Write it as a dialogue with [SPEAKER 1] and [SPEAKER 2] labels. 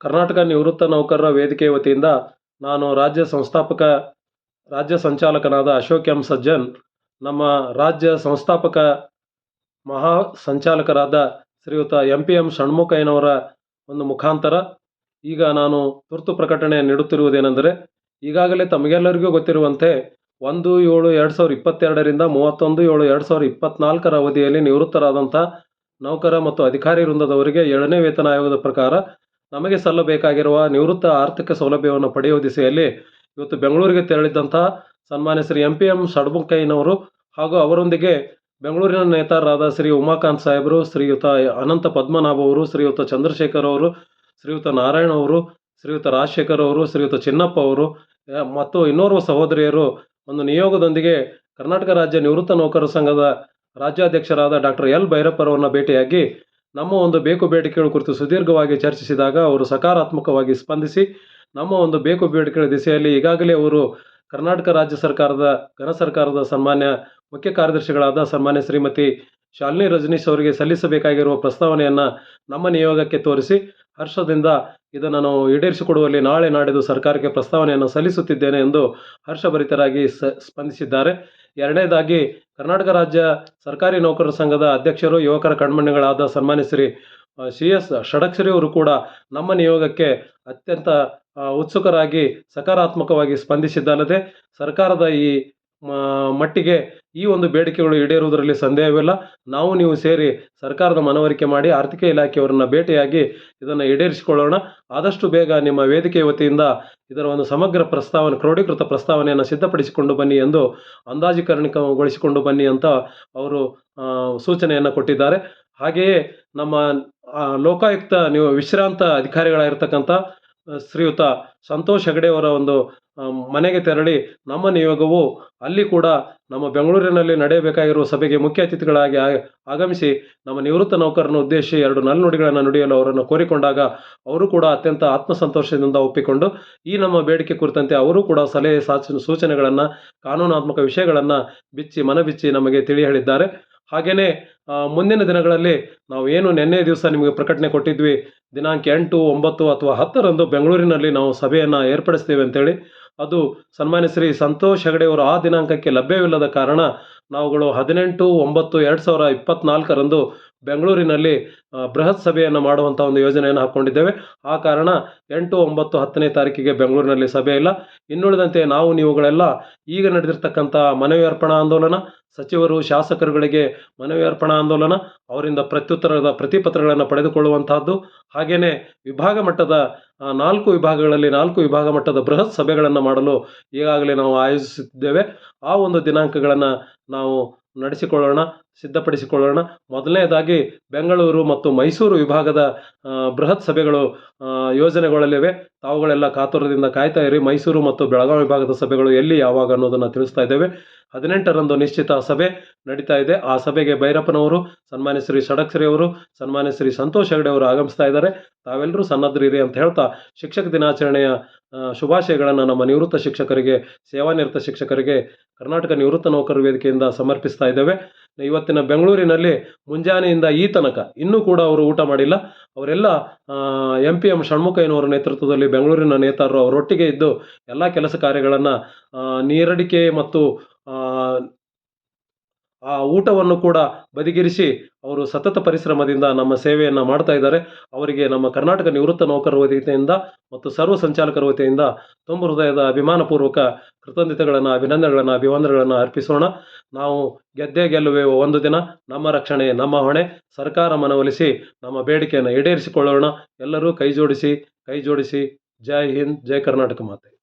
[SPEAKER 1] ಕರ್ನಾಟಕ ನಿವೃತ್ತ ನೌಕರರ ವೇದಿಕೆ ವತಿಯಿಂದ ನಾನು ರಾಜ್ಯ ಸಂಸ್ಥಾಪಕ, ರಾಜ್ಯ ಸಂಚಾಲಕನಾದ ಅಶೋಕ್ ಎಂ ಸಜ್ಜನ್, ನಮ್ಮ ರಾಜ್ಯ ಸಂಸ್ಥಾಪಕ ಮಹಾ ಸಂಚಾಲಕರಾದ ಶ್ರೀಯುತ ಎಂ ಪಿ ಎಂ ಷಣ್ಮುಖಯ್ಯನವರ ಒಂದು ಮುಖಾಂತರ ಈಗ ನಾನು ತುರ್ತು ಪ್ರಕಟಣೆ ನೀಡುತ್ತಿರುವುದೇನೆಂದರೆ, ಈಗಾಗಲೇ ತಮಗೆಲ್ಲರಿಗೂ ಗೊತ್ತಿರುವಂತೆ ಒಂದು ಏಳು ಎರಡು ಸಾವಿರದ ಇಪ್ಪತ್ತೆರಡರಿಂದ ಮೂವತ್ತೊಂದು ಏಳು ಎರಡು ಸಾವಿರದ ಇಪ್ಪತ್ನಾಲ್ಕರ ಅವಧಿಯಲ್ಲಿ ನಿವೃತ್ತರಾದಂಥ ನೌಕರ ಮತ್ತು ಅಧಿಕಾರಿ ವೃಂದದವರಿಗೆ ಏಳನೇ ವೇತನ ಆಯೋಗದ ಪ್ರಕಾರ ನಮಗೆ ಸಲ್ಲಬೇಕಾಗಿರುವ ನಿವೃತ್ತ ಆರ್ಥಿಕ ಸೌಲಭ್ಯವನ್ನು ಪಡೆಯುವ ದಿಸೆಯಲ್ಲಿ ಇವತ್ತು ಬೆಂಗಳೂರಿಗೆ ತೆರಳಿದ್ದಂಥ ಸನ್ಮಾನ್ಯ ಶ್ರೀ ಎಂ ಪಿ ಎಂ ಷಡ್ಮುಖಯ್ಯನವರು ಹಾಗೂ ಅವರೊಂದಿಗೆ ಬೆಂಗಳೂರಿನ ನೇತಾರರಾದ ಶ್ರೀ ಉಮಾಕಾಂತ್ ಸಾಹೇಬರು, ಶ್ರೀಯುತ ಅನಂತ ಪದ್ಮನಾಭ ಅವರು, ಶ್ರೀಯುತ ಚಂದ್ರಶೇಖರ್ ಅವರು, ಶ್ರೀಯುತ ನಾರಾಯಣ ಅವರು, ಶ್ರೀಯುತ ರಾಜಶೇಖರ್ ಅವರು, ಶ್ರೀಯುತ ಚಿನ್ನಪ್ಪ ಅವರು ಮತ್ತು ಇನ್ನೋರ್ವ ಸಹೋದರಿಯರು ಒಂದು ನಿಯೋಗದೊಂದಿಗೆ ಕರ್ನಾಟಕ ರಾಜ್ಯ ನಿವೃತ್ತ ನೌಕರರ ಸಂಘದ ರಾಜ್ಯಾಧ್ಯಕ್ಷರಾದ ಡಾಕ್ಟರ್ ಎಲ್ ಭೈರಪ್ಪರವರನ್ನ ಭೇಟಿಯಾಗಿ ನಮ್ಮ ಒಂದು ಬೇಕು ಬೇಡಿಕೆಗಳ ಕುರಿತು ಸುದೀರ್ಘವಾಗಿ ಚರ್ಚಿಸಿದಾಗ ಅವರು ಸಕಾರಾತ್ಮಕವಾಗಿ ಸ್ಪಂದಿಸಿ, ನಮ್ಮ ಒಂದು ಬೇಕು ಬೇಡಿಕೆಗಳ ದಿಸೆಯಲ್ಲಿ ಈಗಾಗಲೇ ಅವರು ಕರ್ನಾಟಕ ರಾಜ್ಯ ಸರ್ಕಾರದ, ಘನ ಸರ್ಕಾರದ ಸನ್ಮಾನ್ಯ ಮುಖ್ಯ ಕಾರ್ಯದರ್ಶಿಗಳಾದ ಸನ್ಮಾನ್ಯ ಶ್ರೀಮತಿ ಶಾಲಿನಿ ರಜನೀಶ್ ಅವರಿಗೆ ಸಲ್ಲಿಸಬೇಕಾಗಿರುವ ಪ್ರಸ್ತಾವನೆಯನ್ನು ನಮ್ಮ ನಿಯೋಗಕ್ಕೆ ತೋರಿಸಿ, ಹರ್ಷದಿಂದ ಇದನ್ನು ನಾವು ಈಡೇರಿಸಿಕೊಡುವಲ್ಲಿ ನಾಳೆ ನಾಡಿದ್ದು ಸರ್ಕಾರಕ್ಕೆ ಪ್ರಸ್ತಾವನೆಯನ್ನು ಸಲ್ಲಿಸುತ್ತಿದ್ದೇನೆ ಎಂದು ಹರ್ಷಭರಿತರಾಗಿ ಸ್ಪಂದಿಸಿದ್ದಾರೆ. ಎರಡನೇದಾಗಿ ಕರ್ನಾಟಕ ರಾಜ್ಯ ಸರ್ಕಾರಿ ನೌಕರರ ಸಂಘದ ಅಧ್ಯಕ್ಷರು, ಯುವಕರ ಕಣ್ಮಣಿಗಳಾದ ಸನ್ಮಾನ್ಯ ಶ್ರೀ ಸಿ ಎಸ್ ಷಡಕ್ಷರಿ ಅವರು ಕೂಡ ನಮ್ಮ ನಿಯೋಗಕ್ಕೆ ಅತ್ಯಂತ ಉತ್ಸುಕರಾಗಿ, ಸಕಾರಾತ್ಮಕವಾಗಿ ಸ್ಪಂದಿಸಿದ್ದಲ್ಲದೆ ಸರ್ಕಾರದ ಈ ಮಟ್ಟಿಗೆ ಈ ಒಂದು ಬೇಡಿಕೆಗಳು ಈಡೇರುವುದರಲ್ಲಿ ಸಂದೇಹವಿಲ್ಲ. ನಾವು ನೀವು ಸೇರಿ ಸರ್ಕಾರದ ಮನವರಿಕೆ ಮಾಡಿ ಆರ್ಥಿಕ ಇಲಾಖೆಯವರನ್ನ ಭೇಟಿಯಾಗಿ ಇದನ್ನು ಈಡೇರಿಸಿಕೊಳ್ಳೋಣ. ಆದಷ್ಟು ಬೇಗ ನಿಮ್ಮ ವೇದಿಕೆ ವತಿಯಿಂದ ಇದರ ಒಂದು ಸಮಗ್ರ ಪ್ರಸ್ತಾವನೆ ಕ್ರೋಢೀಕೃತ ಪ್ರಸ್ತಾವನೆಯನ್ನು ಸಿದ್ಧಪಡಿಸಿಕೊಂಡು ಬನ್ನಿ ಎಂದು ಅಂದಾಜೀಕರಣಗೊಳಿಸಿಕೊಂಡು ಬನ್ನಿ ಅಂತ ಅವರು ಸೂಚನೆಯನ್ನು ಕೊಟ್ಟಿದ್ದಾರೆ. ಹಾಗೆಯೇ ನಮ್ಮ ಲೋಕಾಯುಕ್ತ ನೀವು ವಿಶ್ರಾಂತ ಅಧಿಕಾರಿಗಳಾಗಿರ್ತಕ್ಕಂಥ ಶ್ರೀಯುತ ಸಂತೋಷ್ ಹೆಗಡೆಯವರ ಒಂದು ಮನೆಗೆ ತೆರಳಿ ನಮ್ಮ ನಿಯೋಗವು ಅಲ್ಲಿ ಕೂಡ ನಮ್ಮ ಬೆಂಗಳೂರಿನಲ್ಲಿ ನಡೆಯಬೇಕಾಗಿರುವ ಸಭೆಗೆ ಮುಖ್ಯ ಅತಿಥಿಗಳಾಗಿ ಆಗಮಿಸಿ ನಮ್ಮ ನಿವೃತ್ತ ನೌಕರರನ್ನು ಉದ್ದೇಶಿಸಿ ಎರಡು ನಲ್ನುಡಿಗಳನ್ನು ನುಡಿಯಲು ಅವರನ್ನು ಕೋರಿಕೊಂಡಾಗ ಅವರು ಕೂಡ ಅತ್ಯಂತ ಆತ್ಮಸಂತೋಷದಿಂದ ಒಪ್ಪಿಕೊಂಡು ಈ ನಮ್ಮ ಬೇಡಿಕೆ ಕುರಿತಂತೆ ಅವರು ಕೂಡ ಸಲಹೆ ಸಾಚನ ಸೂಚನೆಗಳನ್ನು, ಕಾನೂನಾತ್ಮಕ ವಿಷಯಗಳನ್ನು ಬಿಚ್ಚಿ ಮನಬಿಚ್ಚಿ ನಮಗೆ ತಿಳಿ ಹೇಳಿದ್ದಾರೆ ಹಾಗೆಯೇ ಮುಂದಿನ ದಿನಗಳಲ್ಲಿ ನಾವು ಏನು ನಿನ್ನೆ ದಿವಸ ನಿಮಗೆ ಪ್ರಕಟಣೆ ಕೊಟ್ಟಿದ್ವಿ, ದಿನಾಂಕ ಎಂಟು, ಒಂಬತ್ತು ಅಥವಾ ಹತ್ತರಂದು ಬೆಂಗಳೂರಿನಲ್ಲಿ ನಾವು ಸಭೆಯನ್ನು ಏರ್ಪಡಿಸ್ತೇವೆ ಅಂತೇಳಿ ಅದು ಸನ್ಮಾನ್ಯ ಶ್ರೀ ಸಂತೋಷ್ ಹೆಗಡೆಯವರು ಆ ದಿನಾಂಕಕ್ಕೆ ಲಭ್ಯವಿಲ್ಲದ ಕಾರಣ ನಾವುಗಳು ಹದಿನೆಂಟು, ಒಂಬತ್ತು, ಎರಡು ಸಾವಿರ ಇಪ್ಪತ್ನಾಲ್ಕರಂದು ಬೆಂಗಳೂರಿನಲ್ಲಿ ಬೃಹತ್ ಸಭೆಯನ್ನು ಮಾಡುವಂಥ ಒಂದು ಯೋಜನೆಯನ್ನು ಹಾಕ್ಕೊಂಡಿದ್ದೇವೆ ಆ ಕಾರಣ ಎಂಟು, ಒಂಬತ್ತು, ಹತ್ತನೇ ತಾರೀಕಿಗೆ ಬೆಂಗಳೂರಿನಲ್ಲಿ ಸಭೆ ಇಲ್ಲ. ಇನ್ನುಳಿದಂತೆ ನಾವು, ನೀವುಗಳೆಲ್ಲ ಈಗ ನಡೆದಿರ್ತಕ್ಕಂಥ ಮನವಿ ಅರ್ಪಣಾ ಆಂದೋಲನ, ಸಚಿವರು, ಶಾಸಕರುಗಳಿಗೆ ಮನವಿ ಅರ್ಪಣಾ ಆಂದೋಲನ, ಅವರಿಂದ ಪ್ರತ್ಯುತ್ತರದ ಪ್ರತಿಪತ್ರಗಳನ್ನು ಪಡೆದುಕೊಳ್ಳುವಂತಹದ್ದು ಹಾಗೆಯೇ ವಿಭಾಗ ಮಟ್ಟದ ನಾಲ್ಕು ವಿಭಾಗಗಳಲ್ಲಿ ನಾಲ್ಕು ವಿಭಾಗ ಮಟ್ಟದ ಬೃಹತ್ ಸಭೆಗಳನ್ನು ಮಾಡಲು ಈಗಾಗಲೇ ನಾವು ಆಯೋಜಿಸುತ್ತಿದ್ದೇವೆ ಆ ಒಂದು ದಿನಾಂಕಗಳನ್ನು ನಾವು ನಡೆಸಿಕೊಳ್ಳೋಣ, ಸಿದ್ಧಪಡಿಸಿಕೊಳ್ಳೋಣ. ಮೊದಲನೇದಾಗಿ ಬೆಂಗಳೂರು ಮತ್ತು ಮೈಸೂರು ವಿಭಾಗದ ಬೃಹತ್ ಸಭೆಗಳು ಯೋಜನೆಗಳಲ್ಲಿವೆ. ತಾವುಗಳೆಲ್ಲ ಕಾತುರದಿಂದ ಕಾಯ್ತಾ ಇರಿ. ಮೈಸೂರು ಮತ್ತು ಬೆಳಗಾವಿ ವಿಭಾಗದ ಸಭೆಗಳು ಎಲ್ಲಿ ಯಾವಾಗ ಅನ್ನೋದನ್ನು ತಿಳಿಸ್ತಾ ಇದ್ದೇವೆ. ಹದಿನೆಂಟರಂದು ನಿಶ್ಚಿತ ಸಭೆ ನಡೀತಾ ಇದೆ. ಆ ಸಭೆಗೆ ಭೈರಪ್ಪನವರು, ಸನ್ಮಾನ್ಯ ಶ್ರೀ ಷಡಕ್ಷರಿ ಅವರು ಸನ್ಮಾನ್ಯ ಶ್ರೀ ಸಂತೋಷ್ ಹೆಗಡೆ ಅವರು ಆಗಮಿಸ್ತಾ ಇದ್ದಾರೆ. ತಾವೆಲ್ಲರೂ ಸನ್ನದ್ರಿರಿ ಅಂತ ಹೇಳ್ತಾ ಶಿಕ್ಷಕ ದಿನಾಚರಣೆಯ ಶುಭಾಶಯಗಳನ್ನು ನಮ್ಮ ನಿವೃತ್ತ ಶಿಕ್ಷಕರಿಗೆ ಸೇವಾನಿರತ ಶಿಕ್ಷಕರಿಗೆ, ಕರ್ನಾಟಕ ನಿವೃತ್ತ ನೌಕರ ವೇದಿಕೆಯಿಂದ ಸಮರ್ಪಿಸ್ತಾ ಇದ್ದೇವೆ. ಇವತ್ತಿನ ಬೆಂಗಳೂರಿನಲ್ಲಿ ಮುಂಜಾನೆಯಿಂದ ಈ ತನಕ ಇನ್ನೂ ಕೂಡ ಅವರು ಊಟ ಮಾಡಿಲ್ಲ. ಅವರೆಲ್ಲ ಎಂ ಪಿ ಎಂ ಷಣ್ಮುಖಯ್ಯನವರ ನೇತೃತ್ವದಲ್ಲಿ ಬೆಂಗಳೂರಿನ ನೇತಾರರು ಅವರೊಟ್ಟಿಗೆ ಇದ್ದು ಎಲ್ಲ ಕೆಲಸ ಕಾರ್ಯಗಳನ್ನು ನೀರಡಿಕೆ ಮತ್ತು ಆ ಊಟವನ್ನು ಕೂಡ ಬದಿಗಿರಿಸಿ ಅವರು ಸತತ ಪರಿಶ್ರಮದಿಂದ ನಮ್ಮ ಸೇವೆಯನ್ನು ಮಾಡ್ತಾ ಇದ್ದಾರೆ. ಅವರಿಗೆ ನಮ್ಮ ಕರ್ನಾಟಕ ನಿವೃತ್ತ ನೌಕರರ ವತಿಯಿಂದ ಮತ್ತು ಸರ್ವ ಸಂಚಾಲಕರ ವತಿಯಿಂದ ತುಂಬ ಹೃದಯದ ಅಭಿಮಾನಪೂರ್ವಕ ಕೃತಜ್ಞತೆಗಳನ್ನು, ಅಭಿನಂದನೆಗಳನ್ನು, ಅಭಿವಂದನೆಗಳನ್ನು ಅರ್ಪಿಸೋಣ. ನಾವು ಗೆದ್ದೇ ಗೆಲ್ಲುವೆ ಒಂದು ದಿನ. ನಮ್ಮ ರಕ್ಷಣೆ, ನಮ್ಮ ಹೊಣೆ. ಸರ್ಕಾರ ಮನವೊಲಿಸಿ ನಮ್ಮ ಬೇಡಿಕೆಯನ್ನು ಈಡೇರಿಸಿಕೊಳ್ಳೋಣ. ಎಲ್ಲರೂ ಕೈ ಜೋಡಿಸಿ ಕೈ ಜೋಡಿಸಿ ಜೈ ಹಿಂದ್, ಜೈ ಕರ್ನಾಟಕ ಮಾತೆ.